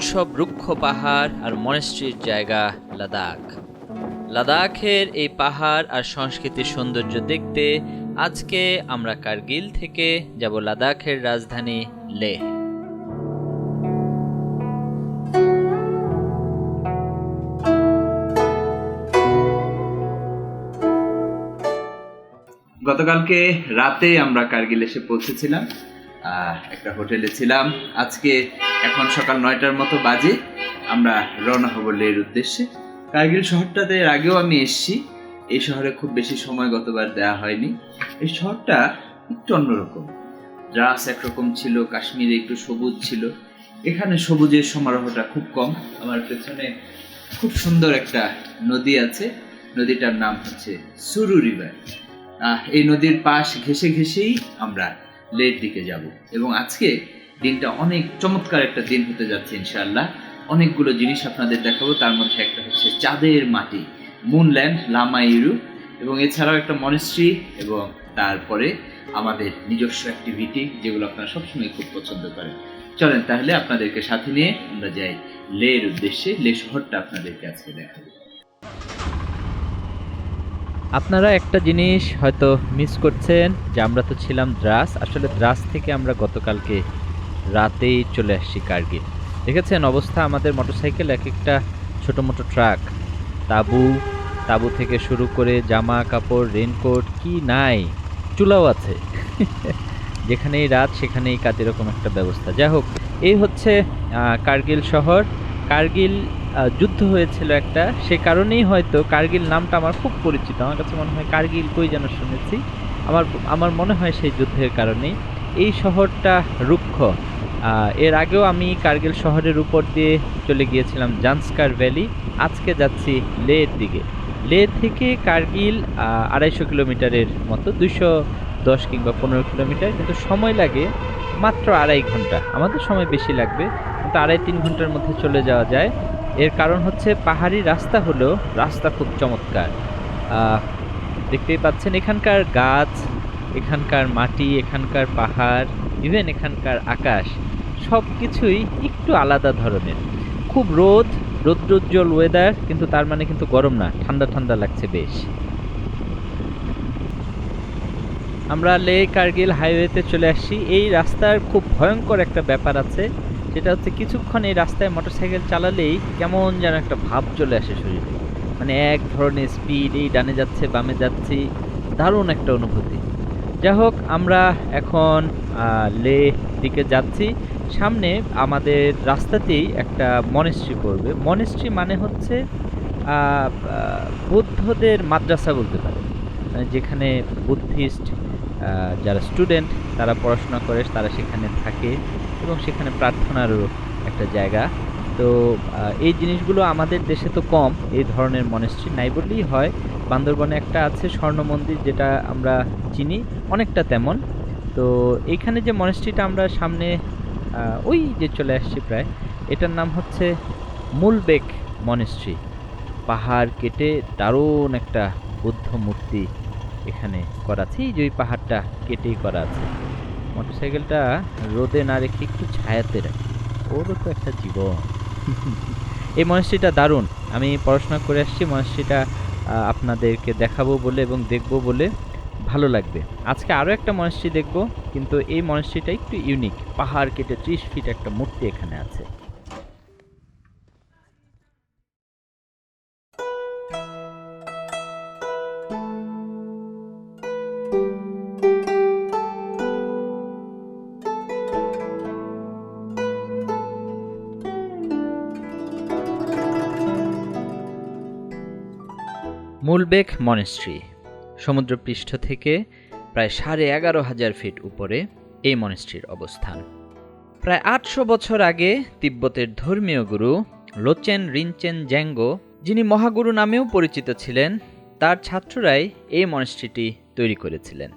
সব রুক্ষ পাহাড় আর মনেস্ট্রির জায়গা লাদাখ। লাদাখের এই পাহাড় আর সংস্কৃতির সৌন্দর্য দেখতে আজকে আমরা কার্গিল থেকে যাব লাদাখের রাজধানী লেহ। গতকালকে রাতে আমরা কার্গিল এসে পৌঁছেছিলাম একটা হোটেলে ছিলাম। আজকে এখন সকাল নয়টার মতো বাজে। আমরা রওনা হব লের উদ্দেশ্যে। কার্গিল শহরটাতে এর আগেও আমি এসেছি। এই শহরে খুব বেশি সময় গতবার দেওয়া হয়নি। এই শহরটা একটু অন্যরকম। দ্রাস একরকম ছিল, কাশ্মীরে একটু সবুজ ছিল। এখানে সবুজের সমারোহটা খুব কম। আমার পেছনে খুব সুন্দর একটা নদী আছে। নদীটার নাম হচ্ছে সুরু রিভার। এই নদীর পাশ ঘেসে ঘেসেই আমরা লের দিকে যাব। এবং আজকে দিনটা অনেক চমৎকার একটা দিন হতে যাচ্ছে ইনশাআল্লাহ। অনেকগুলো জিনিস আপনাদের দেখাবো, তার মধ্যে একটা হচ্ছে চাঁদের মাটি মুনল্যান্ড লামাইরু এবং এছাড়াও একটা মনিস্ট্রি এবং তারপরে আমাদের নিজস্ব অ্যাক্টিভিটি যেগুলো আপনারা সবসময় খুব পছন্দ করেন। চলেন তাহলে আপনাদেরকে সাথে নিয়ে আমরা যাই লের উদ্দেশ্যে, লে শহরটা আপনাদেরকে আজকে দেখাবো। আপনারা একটা জিনিস হয়তো মিস করছেন যে আমরা তো ছিলাম দ্রাস, আসলে দ্রাস থেকে আমরা গতকালকে রাতেই চলে আসছি কার্গিল। দেখেছেন অবস্থা? আমাদের মোটরসাইকেল এক একটা ছোটো মোটো ট্রাক। তাবু তাবু থেকে শুরু করে জামা কাপড়, রেনকোট, কি নাই, চুলাও আছে। যেখানেই রাত, সেখানেই কাজ এরকম একটা ব্যবস্থা। যাই হোক, এই হচ্ছে কার্গিল শহর। কার্গিল যুদ্ধ হয়েছিল একটা। সে কারণেই হয়তো কার্গিল নামটা আমার খুব পরিচিত। আমার কাছে মনে হয় কার্গিল কই যেন শুনেছি। আমার আমার মনে হয় সেই যুদ্ধের কারণেই। এই শহরটা রুক্ষ। এর আগেও আমি কার্গিল শহরের উপর দিয়ে চলে গিয়েছিলাম জান্সকার ভ্যালি। আজকে যাচ্ছি লের দিকে। লে থেকে কার্গিল আড়াইশো কিলোমিটারের মতো দুশো দশ কিংবা পনেরো কিলোমিটার। কিন্তু সময় লাগে মাত্র আড়াই ঘণ্টা। আমাদের সময় বেশি লাগবে, কিন্তু আড়াই তিন ঘণ্টার মধ্যে চলে যাওয়া যায়। এর কারণ হচ্ছে পাহাড়ি রাস্তা হলো রাস্তা খুব চমৎকার। দেখতেই পাচ্ছেন এখানকার গাছ, এখানকার মাটি, এখানকার পাহাড় ইভেন এখানকার আকাশ। সব কিছুই একটু আলাদা ধরনের। খুব রোদ, রৌদ্রোজ্জ্বল ওয়েদার কিন্তু তার মানে কিন্তু গরম না, ঠান্ডা ঠান্ডা লাগছে বেশ। আমরা লে কার্গিল হাইওয়েতে চলে আসছি। এই রাস্তার খুব ভয়ঙ্কর একটা ব্যাপার আছে সেটা হচ্ছে কিছুক্ষণ এই রাস্তায় মোটরসাইকেল চালালেই কেমন যেন একটা ভাব চলে আসে শরীরে। মানে এক ধরনের স্পিড এই ডানে যাচ্ছে, বামে যাচ্ছি, দারুণ একটা অনুভূতি। যাই হোক আমরা এখন লে দিকে যাচ্ছি। সামনে আমাদের রাস্তাতেই একটা মনেস্ট্রি পড়বে। মনেস্ট্রি মানে হচ্ছে বুদ্ধদের মাদ্রাসা বলতে পারে। মানে যেখানে বুদ্ধিস্ট যারা স্টুডেন্ট তারা পড়াশোনা করে, তারা সেখানে থাকে এবং সেখানে প্রার্থনারও একটা জায়গা। তো এই জিনিসগুলো আমাদের দেশে তো কম, এই ধরনের মনেস্ট্রি নাই বললেই হয়। বান্দরবনে একটা আছে, স্বর্ণ মন্দির যেটা আমরা চিনি, অনেকটা তেমন। তো এইখানে যে মনেস্ট্রিটা আমরা সামনে ওই যে চলে আসছি প্রায়। এটার নাম হচ্ছে মূলবেক মনেস্ট্রি পাহাড় কেটে দারুণ একটা বুদ্ধ মূর্তি এখানে করা আছে। যে ওই পাহাড়টা কেটেই করা আছে। মোটরসাইকেলটা রোদে না রেখে একটু ছায়াতে রাখি। ওরও তো একটা জীবন। এই মনেস্ট্রিটা দারুণ। আমি পড়াশোনা করে আসছি। মনেস্ট্রিটা আপনাদেরকে দেখাবো বলে এবং দেখব বলে ভালো লাগবে। আজকে আরও একটা মনেস্ট্রি দেখব, কিন্তু এই মনেস্ট্রিটা একটু ইউনিক পাহাড় কেটে ত্রিশ ফিট একটা মূর্তি এখানে আছে। মূলবেক মনেস্ট্রি সমুদ্রপৃষ্ঠ থেকে প্রায় সাড়ে এগারো হাজার ফিট উপরে এই মনেস্ট্রির অবস্থান। প্রায় আটশো বছর আগে তিব্বতের ধর্মীয় গুরু লোচেন রিনচেন জ্যাঙ্গো, যিনি মহাগুরু নামেও পরিচিত ছিলেন, তার ছাত্ররাই এই মনেস্ট্রিটি তৈরি করেছিলেন।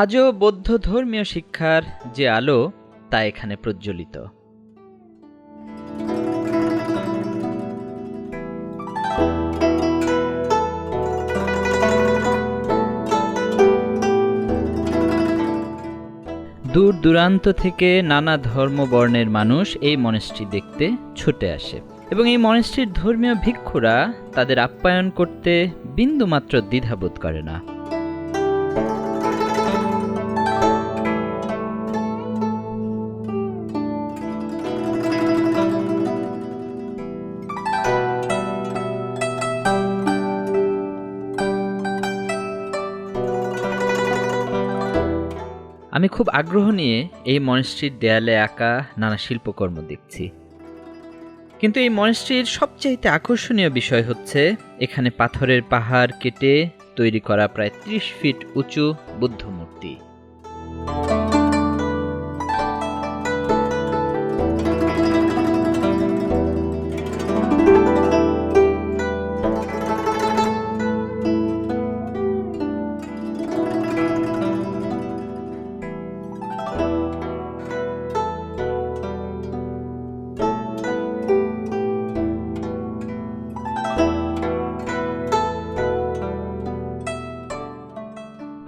আজও বৌদ্ধ ধর্মীয় শিক্ষার যে আলো তা এখানে প্রজ্বলিত। দূর দূরান্ত থেকে নানা ধর্ম বর্ণের মানুষ এই মনেস্ট্রি দেখতে ছুটে আসে। এবং এই মনেস্ট্রির ধর্মীয় ভিক্ষুরা তাদের আপ্যায়ন করতে বিন্দুমাত্র দ্বিধাবোধ করে না। আমি খুব আগ্রহ নিয়ে এই মনস্ট্রির দেয়ালে আঁকা নানা শিল্পকর্ম দেখছি। কিন্তু এই মনস্ট্রির সবচাইতে আকর্ষণীয় বিষয় হচ্ছে, এখানে পাথরের পাহাড় কেটে তৈরি করা প্রায় ত্রিশ ফিট উঁচু বুদ্ধ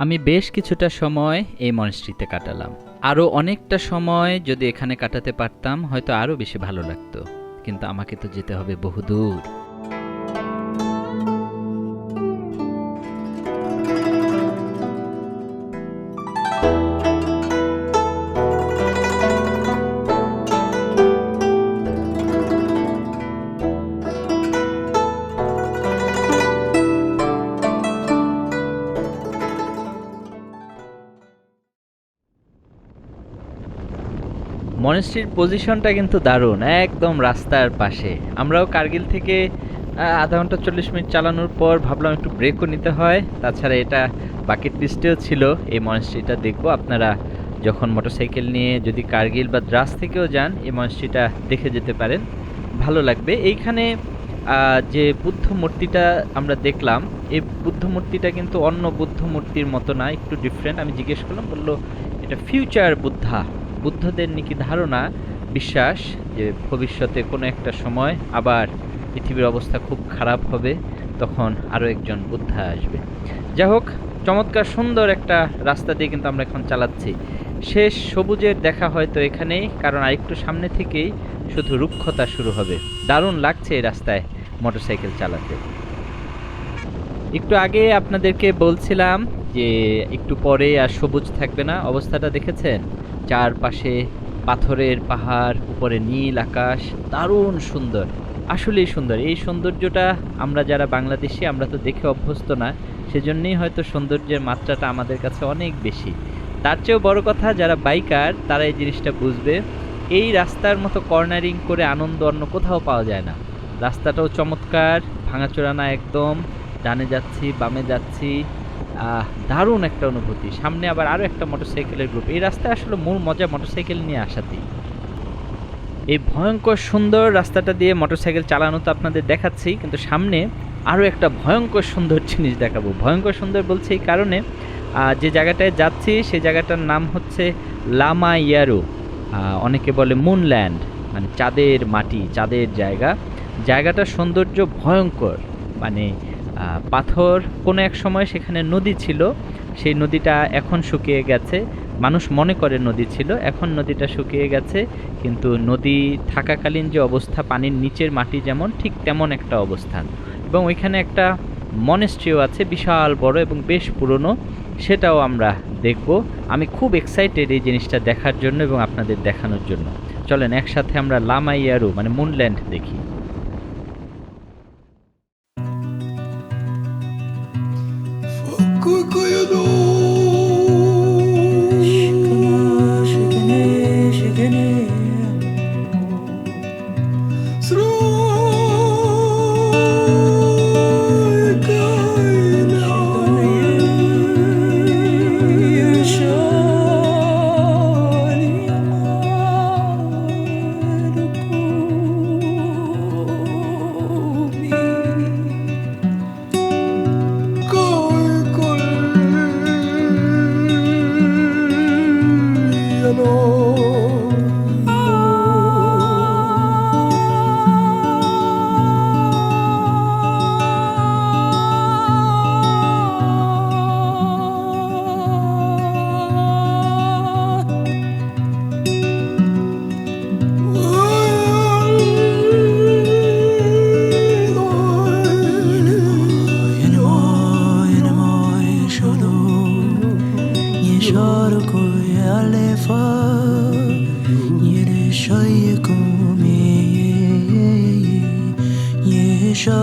আমি বেশ কিছুটা সময় এই মনস্ট্রিতে কাটালাম। আরও অনেকটা সময় যদি এখানে কাটাতে পারতাম, হয়তো আরও বেশি ভালো লাগতো। কিন্তু আমাকে তো যেতে হবে বহুদূর। মনেস্ট্রির পজিশনটা কিন্তু দারুণ, একদম রাস্তার পাশে। আমরাও কার্গিল থেকে আধা ঘণ্টা চল্লিশ মিনিট চালানোর পর ভাবলাম একটু ব্রেকও নিতে হয়। তাছাড়া এটা বাকেট লিস্টেও ছিল, এই মনেস্ট্রিটা দেখব। আপনারা যখন মোটরসাইকেল নিয়ে যদি কার্গিল বা দ্রাস থেকেও যান, এই মনেস্ট্রিটা দেখে যেতে পারেন। ভালো লাগবে। এইখানে যে বুদ্ধ মূর্তিটা আমরা দেখলাম, এই বুদ্ধ মূর্তিটা কিন্তু অন্য বুদ্ধ মূর্তির মতো না, একটু ডিফারেন্ট আমি জিজ্ঞেস করলাম, বলল, এটা ফিউচার বুদ্ধা? বুদ্ধদের নাকি ধারণা, বিশ্বাস যে ভবিষ্যতে কোনো একটা সময় আবার পৃথিবীর অবস্থা খুব খারাপ হবে, তখন আরও একজন বুদ্ধা আসবে। যাই হোক, চমৎকার সুন্দর একটা রাস্তা দিয়ে কিন্তু আমরা এখন চালাচ্ছি। শেষ সবুজের দেখা হয়তো এখানেই, কারণ আরেকটু সামনে থেকেই শুধু রুক্ষতা শুরু হবে। দারুণ লাগছে এই রাস্তায় মোটরসাইকেল চালাতে। একটু আগে আপনাদেরকে বলছিলাম যে একটু পরে আর সবুজ থাকবে না। অবস্থাটা দেখেছেন? চারপাশে পাথরের পাহাড়, উপরে নীল আকাশ। দারুণ সুন্দর। আসলেই সুন্দর। এই সৌন্দর্যটা আমরা যারা বাংলাদেশি, আমরা তো দেখে অভ্যস্ত না। সেজন্যই হয়তো সৌন্দর্যের মাত্রাটা আমাদের কাছে অনেক বেশি। তার চেয়েও বড় কথা, যারা বাইকার, তারা এই জিনিসটা বুঝবে, এই রাস্তার মতো কর্নারিং করে আনন্দ অন্য কোথাও পাওয়া যায় না। রাস্তাটাও চমৎকার, ভাঙাচোরা না একদম। ডানে যাচ্ছি, বামে যাচ্ছি। দারুণ একটা অনুভূতি। সামনে আবার আরও একটা মোটরসাইকেলের গ্রুপ এই রাস্তায় আসলে মূল মজা মোটরসাইকেল নিয়ে আসাতেই এই ভয়ঙ্কর সুন্দর রাস্তাটা দিয়ে মোটরসাইকেল চালানো তো আপনাদের দেখাচ্ছি, কিন্তু সামনে আরও একটা ভয়ঙ্কর সুন্দর জিনিস দেখাবো। ভয়ঙ্কর সুন্দর বলছে এই কারণে যে জায়গাটায় যাচ্ছি সেই জায়গাটার নাম হচ্ছে লামা ইয়ারো। অনেকে বলে মুনল্যান্ড মানে চাঁদের মাটি, চাঁদের জায়গা। জায়গাটার সৌন্দর্য ভয়ঙ্কর। মানে পাথর কোনো এক সময় সেখানে নদী ছিল। সেই নদীটা এখন শুকিয়ে গেছে। মানুষ মনে করে নদী ছিল, এখন নদীটা শুকিয়ে গেছে। কিন্তু নদী থাকাকালীন যে অবস্থা, পানির নিচের মাটি যেমন, ঠিক তেমন একটা অবস্থান। এবং ওইখানে একটা মনেস্ট্রিও আছে, বিশাল বড় এবং বেশ পুরনো। সেটাও আমরা দেখব। আমি খুব এক্সাইটেড এই জিনিসটা দেখার জন্য এবং আপনাদের দেখানোর জন্য। চলেন, একসাথে আমরা লামাইয়ারু মানে মুনল্যান্ড দেখি। Ooh, no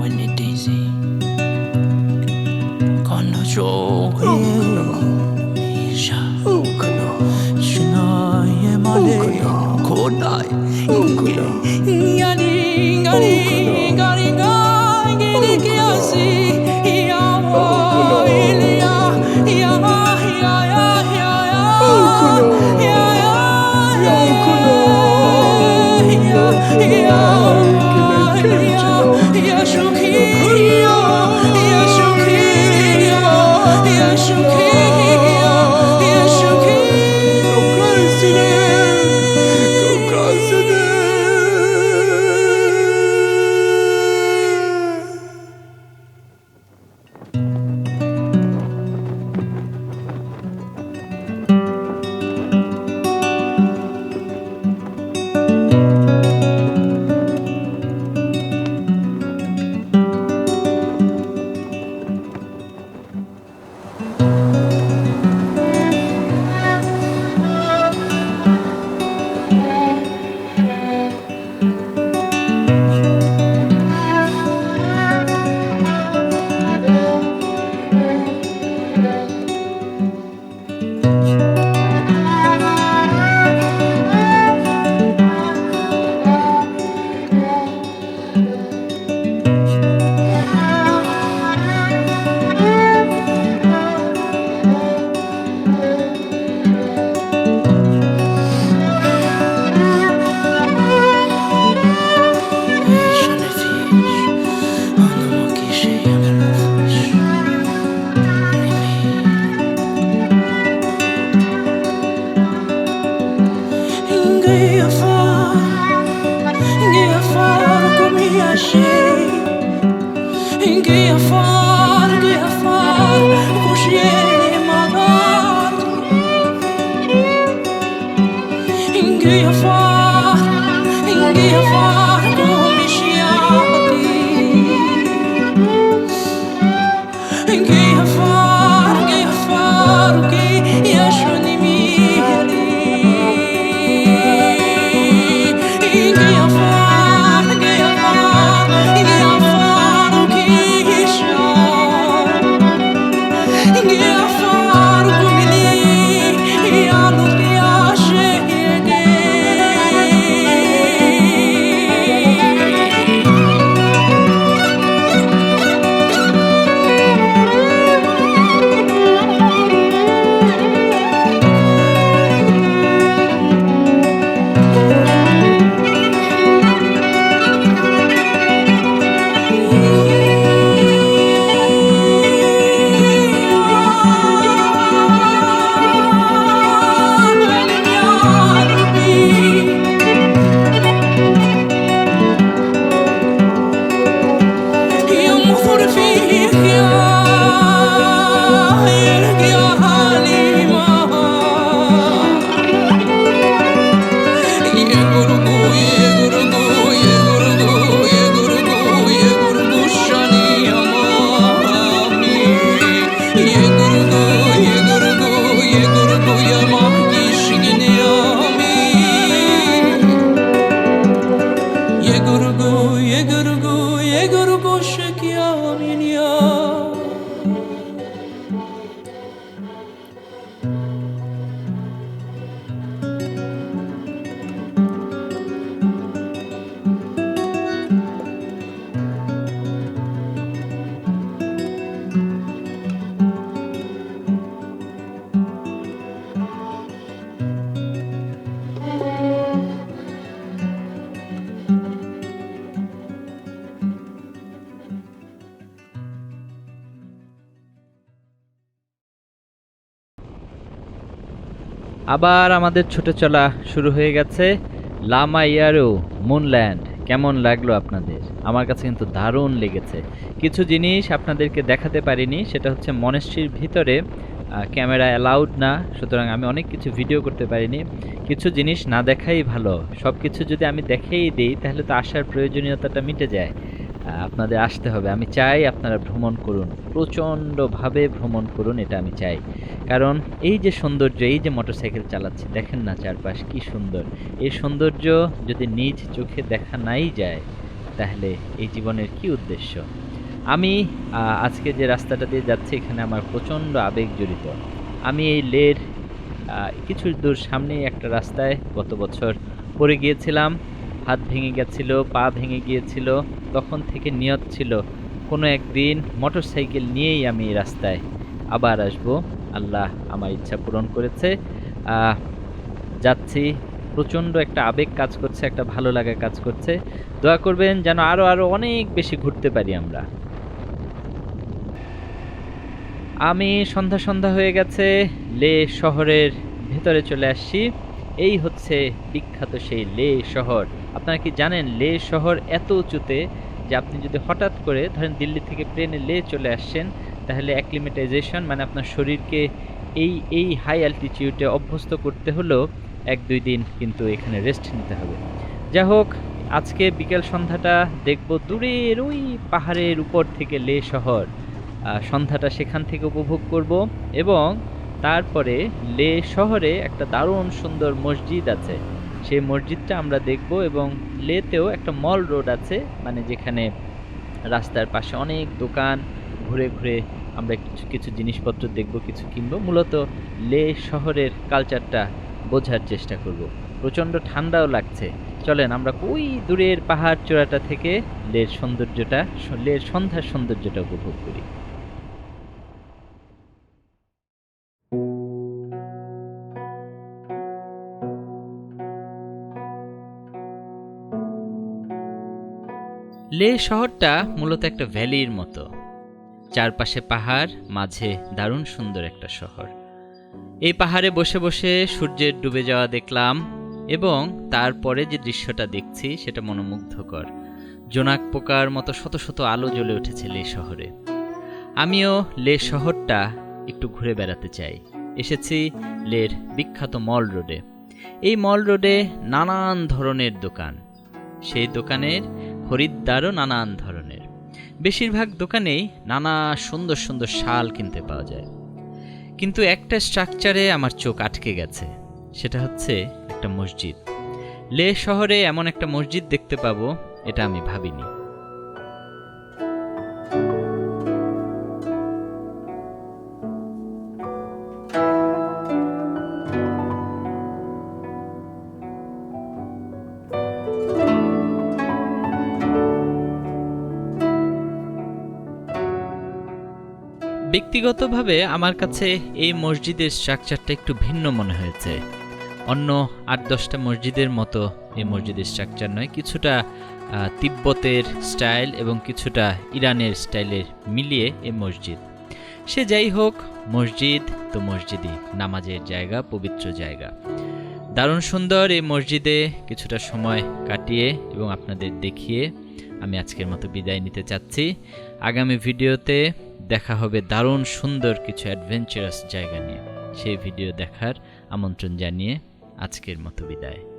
When it's easy. 예그르구 예그르 আবার আমাদের ছোট চলা শুরু হয়ে গেছে লামা ইয়ারো মুনল্যান্ড। কেমন লাগল আপনাদের? আমার কাছে কিন্তু দারুণ লেগেছে। কিছু জিনিস আপনাদেরকে দেখাতে পারিনি, সেটা হচ্ছে মনেস্ট্রির ভিতরে ক্যামেরা অ্যালাউড না, সুতরাং আমি অনেক কিছু ভিডিও করতে পারিনি। কিছু জিনিস না দেখাই ভালো। সব কিছু যদি আমি দেখেই দিই, তাহলে তো আসার প্রয়োজনীয়তাটা মিটে যায়। আপনাদের আসতে হবে। আমি চাই আপনারা ভ্রমণ করুন। প্রচণ্ডভাবে ভ্রমণ করুন, এটা আমি চাই। কারণ এই যে সৌন্দর্য, এই যে মোটরসাইকেল চালাচ্ছি, দেখেন না চারপাশ কি সুন্দর। এই সৌন্দর্য যদি নিজ চোখে দেখা নাই যায়, তাহলে এই জীবনের কি উদ্দেশ্য? আমি আজকে যে রাস্তাটা দিয়ে যাচ্ছি, এখানে আমার প্রচণ্ড আবেগ জড়িত। আমি এই লের কিছু দূর সামনেই একটা রাস্তায় গত বছর পড়ে গিয়েছিলাম। হাত ভেঙে গেছিল, পা ভেঙে গিয়েছিল, তখন থেকে নিয়ত ছিল, কোনো একদিন মোটর সাইকেল নিয়েই আমি রাস্তায়। আবার আসব, আল্লাহ আমার ইচ্ছা পূরণ করেছে। যাচ্ছি, প্রচণ্ড একটা আবেগ কাজ করছে, একটা ভালো লাগা কাজ করছে। দোয়া করবেন যেন আরও আরও অনেক বেশি ঘুরতে পারি আমরা। আমি সন্ধ্যা সন্ধ্যা হয়ে গেছে, লে শহরের ভেতরে চলে আসছি। এই হচ্ছে বিখ্যাত সেই লে শহর। আপনারা কি জানেন লে শহর এত উঁচুতে যে আপনি যদি হঠাৎ করে ধরেন দিল্লি থেকে প্লেনে লে চলে আসছেন, তাহলে অ্যাক্লিমেটাইজেশন মানে আপনার শরীরকে এই এই হাই অ্যালটিটিউডে অভ্যস্ত করতে হলেও এক, দুই দিন কিন্তু এখানে রেস্ট নিতে হবে। যাই হোক, আজকে বিকেল সন্ধ্যাটা দেখব দূরের ওই পাহাড়ের উপর থেকে লে শহর। সন্ধ্যাটা সেখান থেকে উপভোগ করব এবং তারপরে লে শহরে একটা দারুণ সুন্দর মসজিদ আছে। সেই মসজিদটা আমরা দেখব এবং লেতেও একটা মল রোড আছে মানে যেখানে রাস্তার পাশে অনেক দোকান ঘুরে ঘুরে আমরা কিছু কিছু জিনিসপত্র দেখব, কিছু কিনবো। মূলত লে শহরের কালচারটা বোঝার চেষ্টা করব। প্রচণ্ড ঠান্ডাও লাগছে। চলেন আমরা ওই দূরের পাহাড় চূড়াটা থেকে লের সৌন্দর্যটা, লের সন্ধ্যার সৌন্দর্যটা উপভোগ করি। লে শহরটা মূলত একটা ভ্যালির মতো। চারপাশে পাহাড়, মাঝে দারুণ সুন্দর একটা শহর। এই পাহাড়ে বসে বসে সূর্যের ডুবে যাওয়া দেখলাম এবং তারপরে যে দৃশ্যটা দেখছি সেটা মনোমুগ্ধকর। জোনাক পোকার মতো শত শত আলো জ্বলে উঠেছে লে শহরে। আমিও লে শহরটা একটু ঘুরে বেড়াতে চাই। এসেছি লের বিখ্যাত মল রোডে। এই মল রোডে নানান ধরনের দোকান। সেই দোকানের খরিদ্দারও নানান ধরনের। বেশিরভাগ দোকানেই নানা সুন্দর সুন্দর শাল কিনতে পাওয়া যায়। কিন্তু একটা স্ট্রাকচারে আমার চোখ আটকে গেছে। সেটা হচ্ছে একটা মসজিদ। লে শহরে এমন একটা মসজিদ দেখতে পাবো, এটা আমি ভাবিনি। ব্যক্তিগতভাবে আমার কাছে এই মসজিদের স্ট্রাকচারটা একটু ভিন্ন মনে হয়েছে। অন্য আট দশটা মসজিদের মতো এই মসজিদের স্ট্রাকচার নয়, কিছুটা তিব্বতের স্টাইল এবং কিছুটা ইরানের স্টাইলের মিলিয়ে এই মসজিদ। সে যাই হোক, মসজিদ তো মসজিদই, নামাজের জায়গা, পবিত্র জায়গা। দারুণ সুন্দর এই মসজিদে কিছুটা সময় কাটিয়ে এবং আপনাদের দেখিয়ে আমি আজকের মতো বিদায় নিতে চাচ্ছি। আগামী ভিডিওতে দেখা হবে দারুণ সুন্দর কিছু অ্যাডভেঞ্চারাস জায়গা নিয়ে। সেই ভিডিও দেখার আমন্ত্রণ জানিয়ে আজকের মতো বিদায়।